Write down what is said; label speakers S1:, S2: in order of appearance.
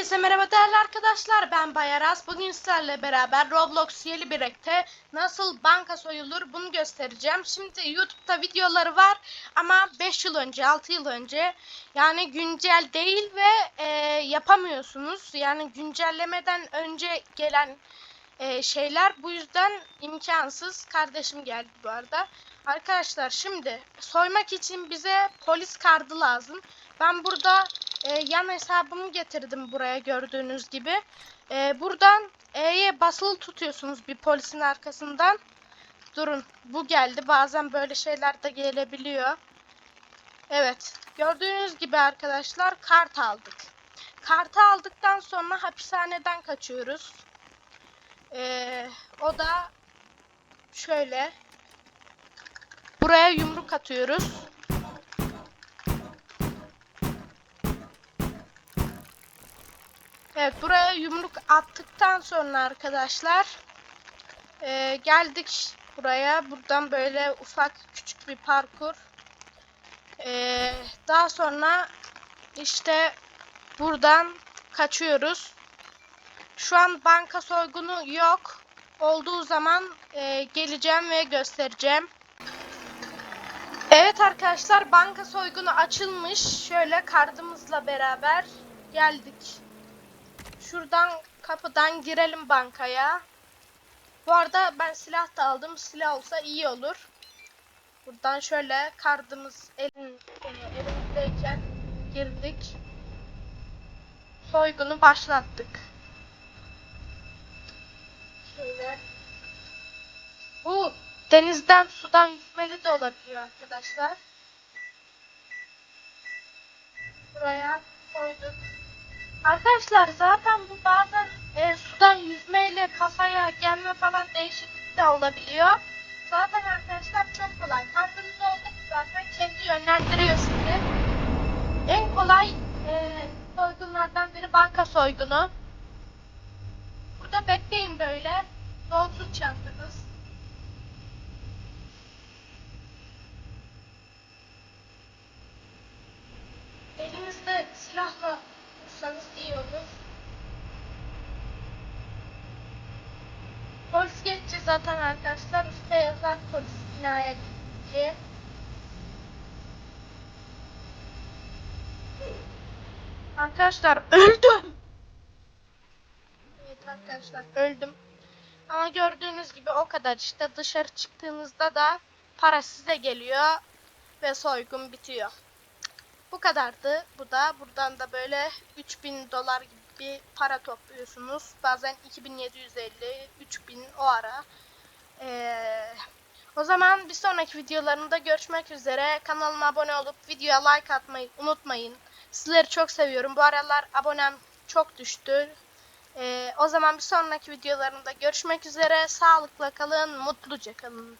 S1: Herkese merhaba değerli arkadaşlar ben Bayaraz. Bugün sizlerle beraber Roblox yeni bir ekte nasıl banka soyulur bunu göstereceğim. Şimdi YouTube'da videoları var ama 5 yıl önce 6 yıl önce yani güncel değil ve e, yapamıyorsunuz. Yani güncellemeden önce gelen e, şeyler bu yüzden imkansız. Kardeşim geldi bu arada. Arkadaşlar şimdi soymak için bize polis kartı lazım. Ben burada e, yan hesabımı getirdim buraya gördüğünüz gibi. E, buradan E'ye basılı tutuyorsunuz bir polisin arkasından. Durun bu geldi bazen böyle şeyler de gelebiliyor. Evet gördüğünüz gibi arkadaşlar kart aldık. Kartı aldıktan sonra hapishaneden kaçıyoruz. E, o da şöyle. Buraya yumruk atıyoruz. Evet buraya yumruk attıktan sonra arkadaşlar e, geldik buraya. Buradan böyle ufak küçük bir parkur. E, daha sonra işte buradan kaçıyoruz. Şu an banka soygunu yok. Olduğu zaman e, geleceğim ve göstereceğim. Evet arkadaşlar banka soygunu açılmış. Şöyle kartımızla beraber geldik. Şuradan kapıdan girelim bankaya. Bu arada ben silah da aldım. Silah olsa iyi olur. Buradan şöyle kartımız elin, elimizdeyken girdik. Soygunu başlattık. Şöyle. Bu denizden sudan yüzmeli de olabiliyor arkadaşlar. Buraya koyduk. Arkadaşlar zaten bu bazen e, sudan yüzmeyle kafaya gelme falan değişiklik de olabiliyor. Zaten arkadaşlar çok kolay. Kartınız oldu zaten kendi yönlendiriyor sizi. En kolay e, soygunlardan biri banka soygunu. Burada bekleyin böyle. Dolsun çantanız. Elinizde silahla tutsanız iyi olur. Polis geçince zaten arkadaşlar üstte yazar polis binaya diye. Arkadaşlar öldüm. Evet arkadaşlar öldüm. Ama gördüğünüz gibi o kadar işte dışarı çıktığınızda da para size geliyor ve soygun bitiyor. Bu kadardı. Bu da buradan da böyle 3000 dolar gibi bir para topluyorsunuz. Bazen 2750, 3000 o ara. Ee, o zaman bir sonraki videolarımda görüşmek üzere. Kanalıma abone olup videoya like atmayı unutmayın. Sizleri çok seviyorum. Bu aralar abonem çok düştü. Ee, o zaman bir sonraki videolarımda görüşmek üzere. Sağlıkla kalın, mutluca kalın.